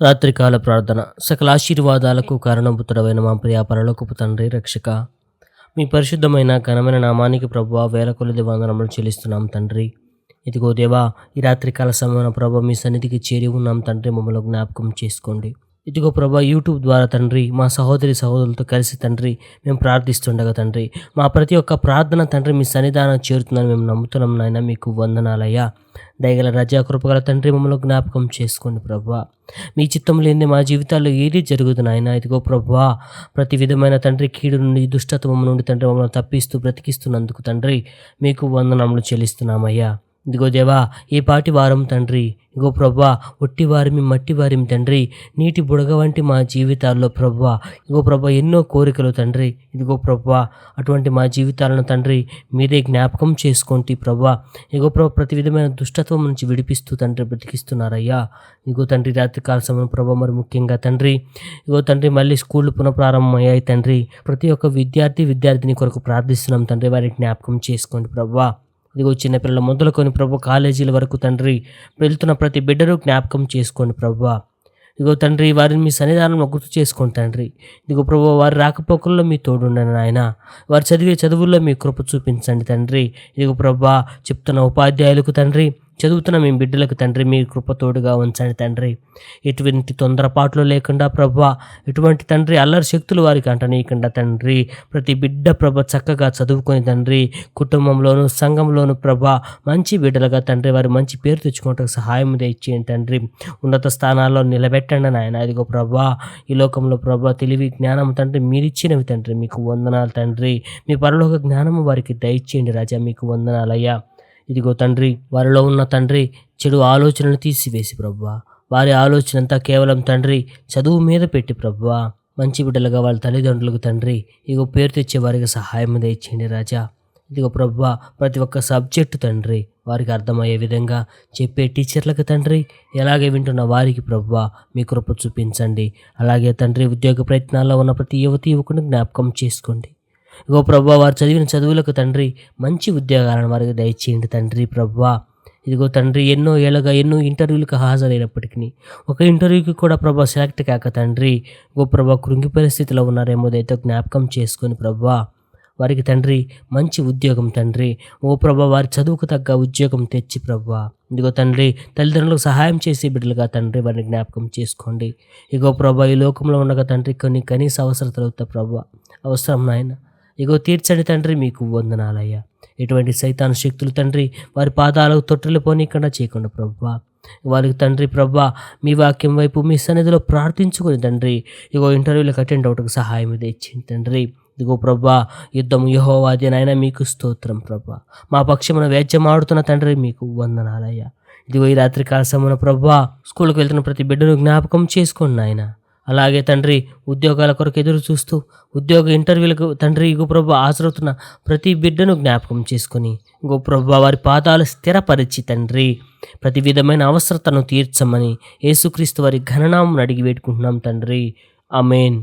రాత్రికాల ప్రార్థన. సకల ఆశీర్వాదాలకు కారణభూతుడమైన మా ప్రియ పరలోకపు తండ్రి రక్షక. మీ పరిశుద్ధమైన ఘనమైన నామానికి ప్రభు వేల కొలది వందనములు చెల్లిస్తున్నాం తండ్రి. ఇదిగో దేవా ఈ రాత్రికాల సమయంలో ప్రభు మీ సన్నిధికి చేరి ఉన్నాం తండ్రి మమ్మల్ని జ్ఞాపకం చేసుకోండి. ఇదిగో ప్రభా యూట్యూబ్ ద్వారా తండ్రి మా సహోదరి సహోదరులతో కలిసి తండ్రి మేము ప్రార్థిస్తుండగా తండ్రి మా ప్రతి ఒక్క ప్రార్థన తండ్రి మీ సన్నిధానం చేరుతుందని మేము నమ్ముతున్నాం నాయన మీకు వందనాలయ్యా. దయగల రజా కృపగల తండ్రి మమ్మల్ని జ్ఞాపకం చేసుకోండి ప్రభా. మీ చిత్తం లేని మా జీవితాల్లో ఏది జరుగుతుంది ఆయన ఇదిగో ప్రభా. ప్రతి విధమైన తండ్రి కీడు నుండి దుష్టత్వం నుండి తండ్రి మమ్మల్ని తప్పిస్తూ బ్రతికిస్తున్నందుకు తండ్రి మీకు వందనములు చెల్లిస్తున్నామయ్యా. ఇదిగో దేవా ఈ పాటి వారం తండ్రి. ఇగో ప్రభా ఒట్టివారిమి మట్టివారిమి మట్టి వారిమి తండ్రి. నీటి బుడగ వంటి మా జీవితాల్లో ప్రభా. ఇగో ప్రభా ఎన్నో కోరికలు తండ్రి. ఇదిగో ప్రభా అటువంటి మా జీవితాలను తండ్రి మీరే జ్ఞాపకం చేసుకుంటే ప్రభా. ఇగో ప్రభా ప్రతి విధమైన దుష్టత్వం నుంచి విడిపిస్తూ తండ్రి బ్రతికిస్తున్నారయ్యా. ఇగో తండ్రి రాత్రి కాల సమయం ప్రభా మరి ముఖ్యంగా తండ్రి. ఇగో తండ్రి మళ్ళీ స్కూళ్ళు పునఃప్రారంభమయ్యాయి తండ్రి. ప్రతి ఒక్క విద్యార్థి విద్యార్థిని కొరకు ప్రార్థిస్తున్నాం తండ్రి. వారికి జ్ఞాపకం చేసుకోండి ప్రభా. ఇదిగో చిన్నపిల్లల మొదలుకొని ప్రభు కాలేజీల వరకు తండ్రి వెళ్తున్న ప్రతి బిడ్డను జ్ఞాపకం చేసుకోండి ప్రభు. ఇదిగో తండ్రి వారిని మీ సన్నిధానంలో గుర్తు చేసుకోండి తండ్రి. ఇదిగో ప్రభు వారి రాకపోకల్లో మీ తోడుండండి నాయన. వారు చదివే చదువుల్లో మీ కృప చూపించండి తండ్రి. ఇదిగో ప్రభా చెప్తున్న ఉపాధ్యాయులకు తండ్రి చదువుతున్న మీ బిడ్డలకు తండ్రి మీ కృపతోడుగా ఉంచండి తండ్రి. ఎటువంటి తొందరపాట్లు లేకుండా ప్రభా ఎటువంటి తండ్రి అల్లరి శక్తులు వారికి అంటనీయకుండా తండ్రి. ప్రతి బిడ్డ ప్రభ చక్కగా చదువుకొని తండ్రి కుటుంబంలోను సంఘంలోను ప్రభ మంచి బిడ్డలుగా తండ్రి వారి మంచి పేరు తెచ్చుకోవటం సహాయం ఇచ్చేయండి తండ్రి. ఉన్నత స్థానాల్లో నిలబెట్టండి నాయన. ఇదిగో ప్రభా ఈ లోకంలో ప్రభా తెలివి జ్ఞానం తండ్రి మీరిచ్చినవి తండ్రి. మీకు వందనాలు తండ్రి. మీ పరలోక జ్ఞానము వారికి దయచేయండి రాజా. మీకు వందనాలయ్యా. ఇదిగో తండ్రి వారిలో ఉన్న తండ్రి చెడు ఆలోచనలు తీసివేసి ప్రభువా వారి ఆలోచన అంతా కేవలం తండ్రి చదువు మీద పెట్టి ప్రభువా మంచి బిడ్డలుగా వాళ్ళ తల్లిదండ్రులకు తండ్రి ఇగో పేరు తెచ్చే వారికి సహాయం దయచేయండి రాజా. ఇదిగో ప్రభా ప్రతి ఒక్క సబ్జెక్టు తండ్రి వారికి అర్థమయ్యే విధంగా చెప్పే టీచర్లకు తండ్రి ఎలాగే వింటున్న వారికి ప్రభువా మీ కృప చూపించండి. అలాగే తండ్రి ఉద్యోగ ప్రయత్నాల్లో ఉన్న ప్రతి యువతి యువకుని జ్ఞాపకం చేసుకోండి. ఇగో ప్రభా వారు చదివిన చదువులకు తండ్రి మంచి ఉద్యోగాలను వారికి దయచేయండి తండ్రి ప్రభా. ఇదిగో తండ్రి ఎన్నో ఏళ్ళగా ఎన్నో ఇంటర్వ్యూలకు హాజరైనప్పటికీ ఒక ఇంటర్వ్యూకి కూడా ప్రభా సెలెక్ట్ కాక తండ్రి ఇగో ప్రభా కృంగి పరిస్థితిలో ఉన్నారేమో దయతో జ్ఞాపకం చేసుకొని ప్రభా వారికి తండ్రి మంచి ఉద్యోగం తండ్రి. ఓ ప్రభా వారి చదువుకు తగ్గ ఉద్యోగం తెచ్చి ప్రభా. ఇదిగో తండ్రి తల్లిదండ్రులకు సహాయం చేసే బిడ్డలుగా తండ్రి వారిని జ్ఞాపకం చేసుకోండి. ఇగో ప్రభా ఈ లోకంలో ఉండగా తండ్రి కొన్ని కనీస అవసరతలు అవుతా ప్రభా. అవసరం నాయన. ఇగో తీర్చండి తండ్రి మీకు వందనాలయ్యా. ఎటువంటి సైతాన్ శక్తులు తండ్రి వారి పాదాలకు తొట్టెలు పోనీకుండా చేయకుండా ప్రభా వారికి తండ్రి ప్రభా మీ వాక్యం వైపు మీ సన్నిధిలో ప్రార్థించుకుని తండ్రి ఇగో ఇంటర్వ్యూలకు అటెండ్ అవటకు సహాయం ఇచ్చింది తండ్రి. ఇదిగో ప్రభా యుద్ధం యహోవాది నాయన మీకు స్తోత్రం ప్రభా మా పక్షమున వేద్యమాడుతున్న తండ్రి మీకు వందనాలయ్యా. ఇదిగో ఈ రాత్రి కాల సమయంలో ప్రభా స్కూల్కి వెళ్తున్న ప్రతి బిడ్డను జ్ఞాపకం చేసుకోండి నాయన. అలాగే తండ్రి ఉద్యోగాల కొరకు ఎదురు చూస్తూ ఉద్యోగ ఇంటర్వ్యూలకు తండ్రి గోప్రభ హాజరవుతున్న ప్రతి బిడ్డను జ్ఞాపకం చేసుకొని గోప్రభ వారి పాదాలు స్థిరపరిచి తండ్రి ప్రతి విధమైన అవసరతను తీర్చమని యేసుక్రీస్తు వారి ఘననామం అడిగి వేడుకుంటున్నాం తండ్రి. అమేన్